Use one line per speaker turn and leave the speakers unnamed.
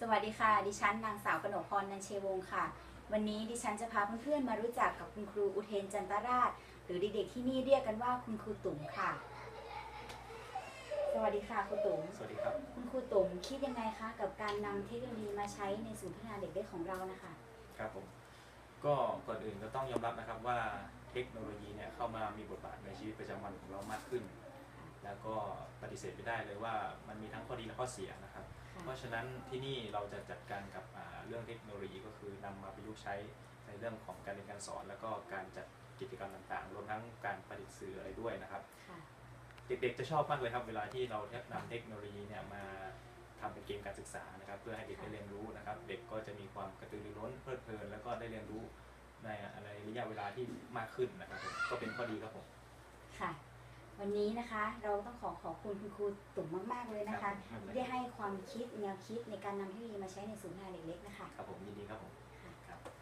สวัสดีค่ะ ดิฉันนางสาวกนกพรนันเชวงศ์ค่ะ วันนี้ดิฉันจะพาเพื่อนๆมารู้จักกับคุณครูอุเทนจันตราช หรือเด็กๆที่นี่เรียกกันว่าคุณครูตุ๋มค่ะ สวัสดีค่ะครูตุ๋ม
สวัสดีครับ
คุณครูตุ๋มคิดยังไงคะกับการนำเทคโนโลยีมาใช้ในศูนย์พัฒนาเด็กเล็กของเรานะคะ
ครับผม ก็ก่อนอื่นก็ต้องยอมรับนะครับว่าเทคโนโลยีเนี่ยเข้ามามีบทบาทในชีวิตประจำวันของเรามากขึ้น แล้วก็ปฏิเสธไม่ได้เลยว่ามันมีทั้งข้อดีและข้อเสียนะครับ
ค่ะ
เพราะฉะนั้นที่นี่เราจะจัดการกับอ่าเรื่องเทคโนโลยีก็คือนำมาประยุกต์ใช้ในเรื่องของการเรียนการสอน แล้วก็การจัดกิจกรรมต่างๆ รวมทั้งการประดิษฐ์สื่ออะไรด้วยนะครับ
ค่ะ
เด็กๆจะชอบมากเลยครับเวลาที่เรานำเทคโนโลยีเนี่ยมาทำเป็นเกมการศึกษานะครับ เพื่อให้เด็กได้เรียนรู้นะครับ เด็กก็จะมีความกระตือรือร้นเพลิดเพลินแล้วก็ได้เรียนรู้ในอะไรระยะเวลาที่มากขึ้นนะครับผมก็เป็นข้อดีครับผม
ค่ะ วันนี้นะคะ เราต้องขอขอบคุณคุณครูตุ๋มมาก ๆ เลยนะคะ
ครับ
ที่ได้ให้ความคิดแนวคิดในการนำเทคโนโลยีมาใช้ในศูนย์พัฒนาเด็กเล็กนะคะ
ครับผมยิน